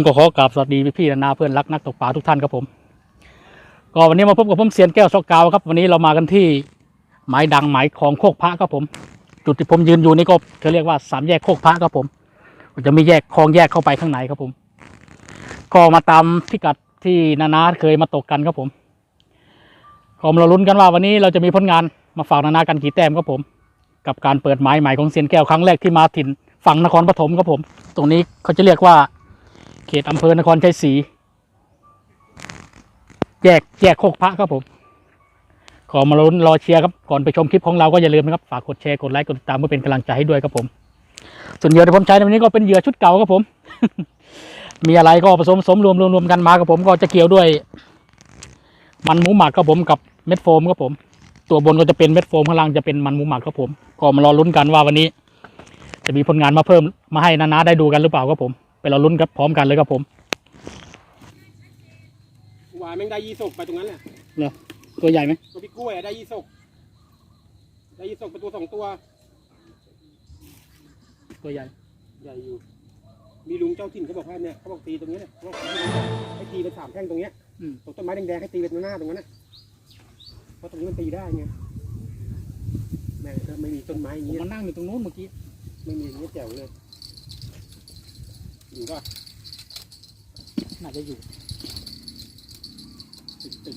ผมก็ขอกราบสวัสดีพี่นานาเพื่อนรักนักตกปลาทุกท่านครับผม ก็วันนี้มาพบกับผมเซียนแก้วซอกกาวครับ วันนี้เรามากันที่หมายดังหมายของโคกพระครับผม จุดที่ผมยืนอยู่นี่ก็เขาเรียกว่าสามแยกโคกพระครับผมจะมีแยกคลองแยกเข้าไปข้างในครับผม ก็มาตามพิกัดที่นานาเคยมาตกกันครับผมก็มาลุ้นกันว่าวันนี้เราจะมีผลงานมาฝากนานากันกี่แต้มครับผม กับการเปิดหมายใหม่ของเซียนแก้วครั้งแรกที่มาถิ่นฝั่งนครปฐมครับผม ตรงนี้เขาจะเรียกว่า เขตอำเภอนครชัยศรีแยกแยกโคกพระครับผม ขอมาลุ้นรอเชียร์ครับ ก่อนไปชมคลิปของเราก็อย่าลืมนะครับ ฝากกดแชร์ กดไลค์ กดติดตามเพื่อเป็นกำลังใจให้ด้วยครับผม ส่วนเหยื่อที่ผมใช้ในวันนี้ก็เป็นเหยื่อชุดเก่าครับผม มีอะไรก็ผสมสมรวมรวมรวมกันมาครับผม ก็จะเกี่ยวด้วย มันหมูหมักครับผมกับเม็ดโฟมครับผม ตัวบนก็จะเป็นเม็ดโฟมข้างล่างจะเป็นมันหมูหมักครับผม ก็มารอลุ้นกันว่าวันนี้ จะมีผลงานมาเพิ่มมาให้นานาได้ดูกันหรือเปล่าครับผม ไปรอลุ้นครับพร้อมกันเลยครับผมหวานแม่งได้ยี่สกไปตรงนั้นแหละตัวใหญ่ไหมตัวพี่กล้วยอะได้ยี่สกได้ยี่สกไปตัวสองตัว ตัวใหญ่ใหญ่อยู่ มีลุงเจ้าถิ่นเขาบอกว่าเนี่ยเขาบอกตีตรงนี้เนี่ยเขาบอกให้ตีเป็นสามแท่งตรงเนี้ยอืมตรงต้นไม้แดงๆให้ตีเป็นหน้าตรงนั้นน่ะเพราะตรงนี้มันตีได้ไงแม่งถ้าไม่มีต้นไม้อย่างผมเงี้ยมานั่งอยู่ตรงนู้นเมื่อกี้ไม่มีอย่างเงี้ยแจ๋วเลย อยู่ก็น่าจะอยู่ติดตึง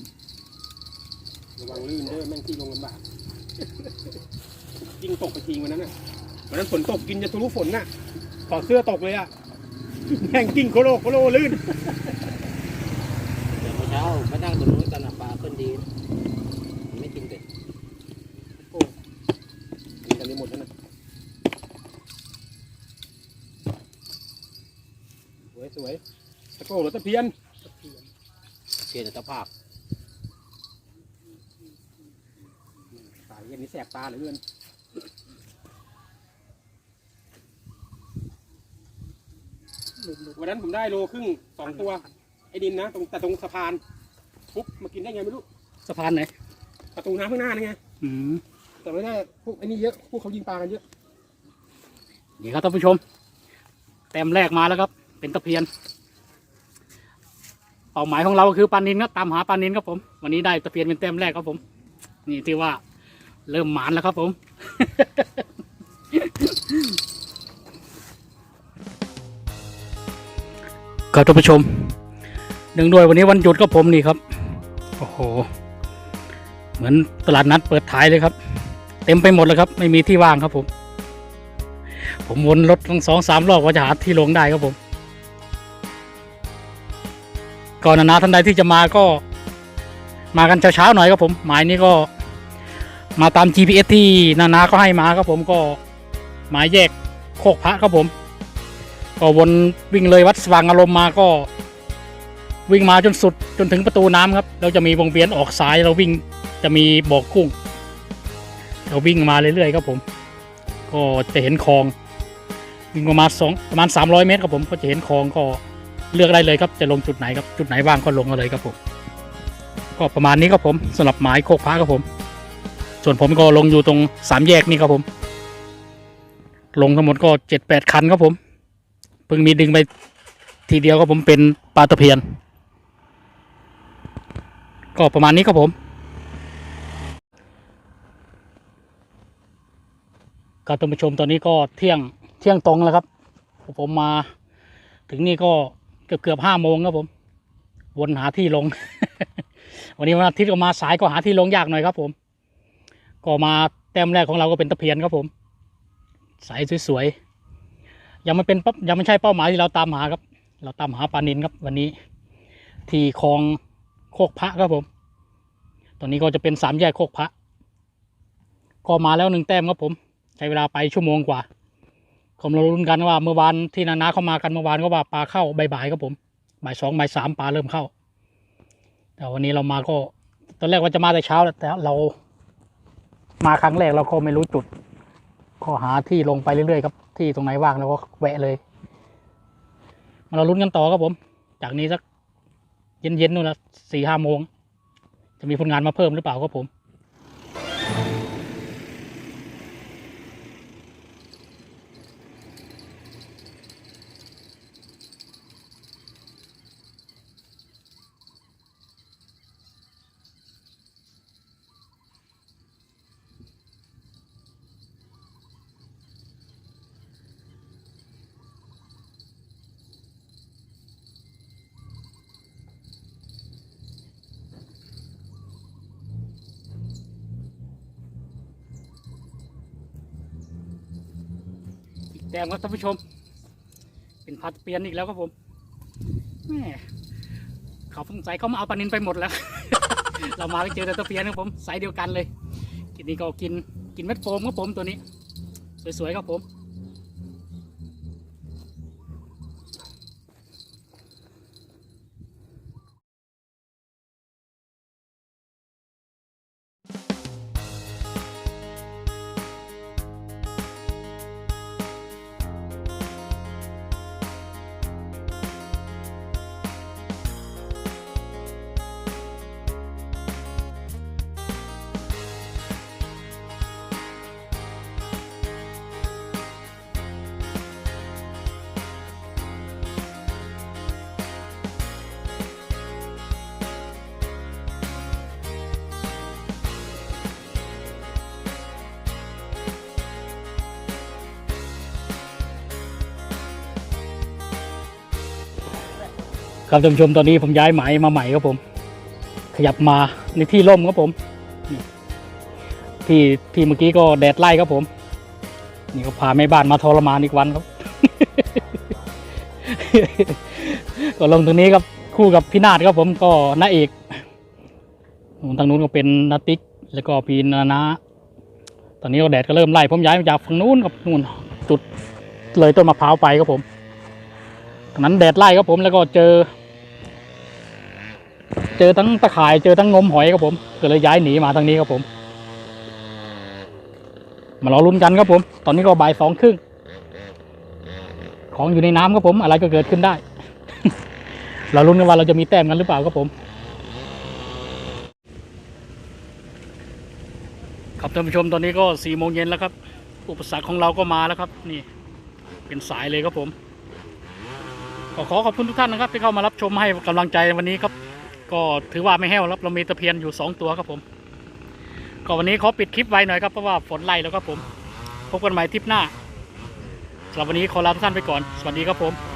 ระวังลื่นเด้อแม่งที่ลงลำบากยิงตกไปทิ้งวันนั้นน่ะวันนั้นฝนตกกินจะทะลุฝนน่ะถอดเสื้อตกเลยอะแม่งกิ้งโคโลโคโลลื่นเดี๋ยวเมื่อเช้ามานั่งตรงนู้นกันนะปลาขึ้นดีนะไม่กินเป็ด กินกันได้หมดแล้วนะสวยสวยตะ โก้หรือตะเพียนเพียงแต่สภาพสายเย็นนี้แสบตาเหลือเกินวันนั้นผมได้โลครึ่งสองตัว ไอ้ดินนะตรงแต่ตรงสะพานปุ๊บมากินได้ไงไม่รู้สะพานไหนประตูน้ำข้างหน้านี่ไงอืมแต่ไม่ได้พวกไอ้นี่เยอะพวกเขายิงปลากันเยอะนี่ครับท่านผู้ชม แต้มแรกมาแล้วครับ เป็นตะเพียน เป้าหมายของเราคือปลานินครับตามหาปลานินครับผม วันนี้ได้ตะเพียนเป็นแต้มแรกครับผม นี่ที่ว่าเริ่มหมานแล้วครับผมครับท่านผู้ชมหนึ่งด้วยวันนี้วันหยุดก็ผมนี่ครับ โอ้โห เหมือนตลาดนัดเปิดท้ายเลยครับ เต็มไปหมดเลยครับ ไม่มีที่ว่างครับผม ผมวนรถทั้งสองสามรอบว่าจะหาที่ลงได้ครับผม ก่อนนาท่านใดที่จะมาก็ มากันเช้าๆหน่อยครับผม หมายนี้ก็ มาตาม GPS ที่นานาก็ให้มาครับผมก็หมายแยกโคกพระครับผม ก็วนวิ่งเลยวัดสว่างอารมณ์มาก็ วิ่งมาจนสุดจนถึงประตูน้ำครับเราจะมีวงเวียนออกซ้ายเราวิ่งจะมีบ่อกุ้งเราวิ่งมาเรื่อยๆครับผม ก็จะเห็นคลองวิ่งประมาณสองประมาณ 300 เมตรครับผมก็จะเห็นคลองก็ เลือกได้เลยครับจะลงจุดไหนครับจุดไหนว่างก็ลงเอาเลยครับผม ก็ประมาณนี้ครับผมสำหรับหมายโคกพระครับผม ส่วนผมก็ลงอยู่ตรงสามแยกนี่ครับผม ลงทั้งหมดก็เจ็ดแปดคันครับผมเพิ่งมีดึงไปทีเดียวครับผมเป็นปลาตะเพียน ก็ประมาณนี้ครับผมครับท่านผู้ชมตอนนี้ก็เที่ยงเที่ยงตรงแล้วครับ ผมมาถึงนี่ก็ เกือบเกือบห้าโมงครับผม วนหาที่ลง วันนี้วันอาทิตย์ก็มาสายก็หาที่ลงยากหน่อยครับผม ก็มาแต้มแรกของเราก็เป็นตะเพียนครับผม สายสวยๆ ยังไม่เป็นป้ายังไม่ใช่เป้าหมายที่เราตามหาครับ เราตามหาปลานินครับวันนี้ ที่คลองโคกพระครับผม ตอนนี้ก็จะเป็นสามแยกโคกพระ ก็มาแล้วหนึ่งแต้มครับผม ใช้เวลาไปชั่วโมงกว่า ผมเราลุ้นกันว่าเมื่อวานที่นานาเข้ามากันเมื่อวานก็ว่าปลาเข้าใบ่ายๆครับผมบ่ายสองบ่ายสามปลาเริ่มเข้า แต่วันนี้เรามาก็ตอนแรกว่าจะมาแต่เช้าแต่เรา มาครั้งแรกเราก็ไม่รู้จุดก็หาที่ลงไปเรื่อยๆครับ ที่ตรงไหนว่างเราก็แวะเลยมาเราลุ้นกันต่อครับผม จากนี้สักเย็นๆนู่นละสี่ห้าโมง จะมีผลงานมาเพิ่มหรือเปล่าครับผม แดงครับท่านผู้ชม เป็นพัดเปลี่ยนอีกแล้วครับผมแม่เขาสงสัยเขามาเอาปลานินไปหมดแล้ว เรามาไปเจอแต่ตะเพียนครับผมไซส์เดียวกันเลยกินนี้ก็กินกินเม็ดโฟมครับผมตัวนี้ สวยๆครับผม ครับท่านผู้ชมตอนนี้ผมย้ายหมายมาใหม่ครับผม ขยับมาในที่ร่มครับผมที่ที่เมื่อกี้ก็แดดไล่ครับผม นี่ก็พาแม่บ้านมาทรมานอีกวันครับ ก็ลงตรงนี้ครับคู่กับพี่นาฏครับผมก็น้าเอกทางนู้นก็เป็นนาติกแล้วก็พี่นานะ ตอนนี้ก็แดดก็เริ่มไล่ผมย้ายมาจากฝั่งนู้นครับนู่นจุดเลยต้นมะพร้าวไปครับผมตอนนั้นแดดไล่ครับผมแล้วก็เจอ เจอทั้งตะข่ายเจอทั้งงมหอยครับผมก็เลยย้ายหนีมาทางนี้ครับผม มารอลุ้นกันครับผม ตอนนี้ก็บ่ายสองครึ่งของอยู่ในน้ำครับผม อะไรก็เกิดขึ้นได้ เราลุ้นกันว่าเราจะมีแต้มกันหรือเปล่าครับผม ครับท่านผู้ชมตอนนี้ก็สี่โมงเย็นแล้วครับ อุปสรรคของเราก็มาแล้วครับ นี่ เป็นสายเลยครับผมขอขอบคุณทุกท่านนะครับที่เข้ามารับชมให้กำลังใจวันนี้ครับ ก็ถือว่าไม่แห้วครับเรามีตะเพียนอยู่ 2 ตัวครับผม ก็วันนี้ขอปิดคลิปไว้หน่อยครับเพราะว่าฝนไล่แล้วครับผม พบกันใหม่ทริปหน้าสำหรับวันนี้ขอลาทุกท่านไปก่อน สวัสดีครับผม